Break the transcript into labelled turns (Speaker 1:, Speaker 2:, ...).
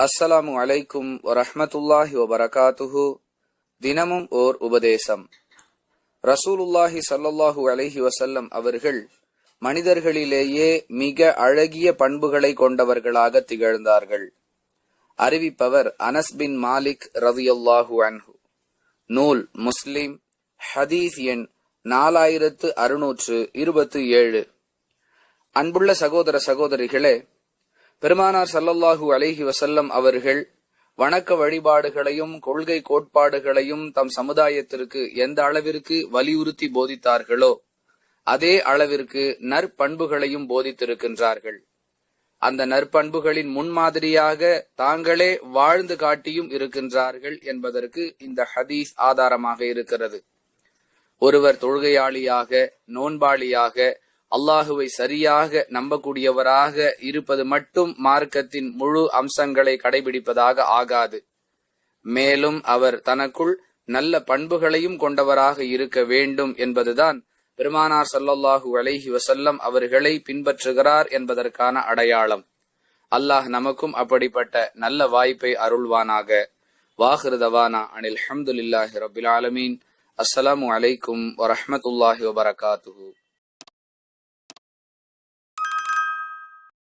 Speaker 1: அஸ்ஸலாமு அலைக்கும் வரஹமத்துல்லாஹி வபரகாத்துஹு தினமும் ஓர் உபதேசம். ரசூலுல்லாஹி ஸல்லல்லாஹு அலைஹி வசல்லம் அவர்கள் மனிதர்களிலேயே மிக அழகிய பண்புகளை கொண்டவர்களாக திகழ்ந்தார்கள். அறிவிப்பவர் அனஸ் பின் மாலிக் ரதியுல்லாஹு அன்ஹு. நூல் முஸ்லிம் ஹதீஸ் எண் நாலாயிரத்து அறுநூற்று இருபத்து ஏழு. அன்புள்ள சகோதர சகோதரிகளே பெருமானார் சல்லல்லாஹு அலேஹி வசல்லம் அவர்கள் வணக்க வழிபாடுகளையும் கொள்கை கோட்பாடுகளையும் தம் சமுதாயத்திற்கு எந்த அளவிற்கு வலியுறுத்தி போதித்தார்களோ அதே அளவிற்கு நற்பண்புகளையும் போதித்திருக்கின்றார்கள். அந்த நற்பண்புகளின் முன்மாதிரியாக தாங்களே வாழ்ந்து காட்டியும் இருக்கின்றார்கள் என்பதற்கு இந்த ஹதீஸ் ஆதாரமாக இருக்கிறது. ஒருவர் தொழுகையாளியாக நோன்பாளியாக அல்லாஹுவை சரியாக நம்பக்கூடியவராக இருப்பது மட்டும் மார்க்கத்தின் முழு அம்சங்களை கடைபிடிப்பதாக ஆகாது. மேலும் அவர் தனக்குள் நல்ல பண்புகளையும் கொண்டவராக இருக்க வேண்டும் என்பதுதான் பெருமானார் ஸல்லல்லாஹு அலைஹி வசல்லம் அவர்களை பின்பற்றுகிறார் என்பதற்கான அடையாளம். அல்லாஹ் நமக்கும் அப்படிப்பட்ட நல்ல வாய்ப்பை அருள்வானாக. வாஹிருதவானா அனில் ஹம்துலில்லாஹி ரபில் ஆலமீன். அஸ்ஸலாமு அலைக்கும் வரஹமத்துல்லாஹி வபரகாத்துஹூ.